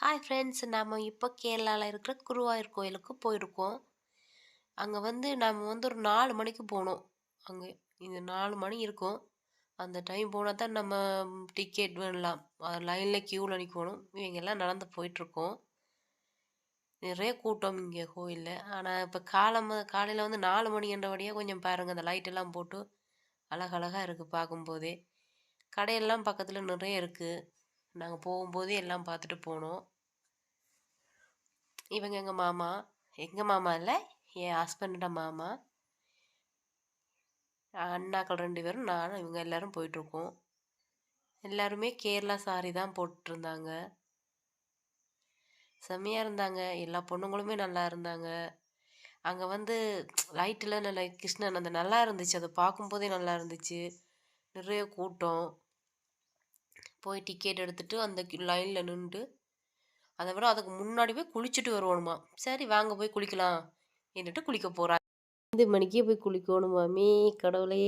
Hi friends நம்ம இப்போ கேரளாவில் இருக்கிற குருவாயூர் கோயிலுக்கு போயிருக்கோம். அங்கே வந்து நம்ம வந்து ஒரு நாலு மணிக்கு போனோம். அங்கே இது நாலு மணி இருக்கும். அந்த டைம் போனால் தான் நம்ம டிக்கெட் வேணலாம் லைனில் க்யூவில் நிற்கணும் இவங்கெல்லாம் நடந்து போயிட்டுருக்கோம் நிறைய கூட்டம் இங்கே கோயிலில். ஆனால் இப்போ காலம் காலையில் வந்து நாலு மணி என்றபடியாக கொஞ்சம் பாருங்கள் அந்த லைட்டெல்லாம் போட்டு அழகழகாக இருக்குது பார்க்கும்போதே. கடையெல்லாம் பக்கத்தில் நிறைய இருக்குது நாங்கள் போகும்போதே எல்லாம் பார்த்துட்டு போனோம். இவங்க எங்கள் மாமா. எங்கள் மாமா இல்லை என் ஹஸ்பண்டோட மாமா. அண்ணாக்கள் ரெண்டு பேரும் நானும் இவங்க எல்லோரும் போயிட்டுருக்கோம். எல்லாருமே கேரளா சாரி தான் போட்டுருந்தாங்க. செம்மையாக இருந்தாங்க. எல்லா பொண்ணுங்களுமே நல்லா இருந்தாங்க. அங்கே வந்து லைட்டில் நல்ல கிருஷ்ணன் அந்த நல்லா இருந்துச்சு. அதை பார்க்கும்போதே நல்லா இருந்துச்சு. நிறைய கூட்டம். போய் டிக்கெட் எடுத்துகிட்டு அந்த லைனில் நின்றுட்டு அதை விட அதுக்கு முன்னாடி போய் குளிச்சுட்டு வருவோணுமா. சரி வாங்க போய் குளிக்கலாம். என்னட்டு குளிக்க போகிறா ஐந்து மணிக்கே போய் குளிக்கணுமாமே கடவுளே.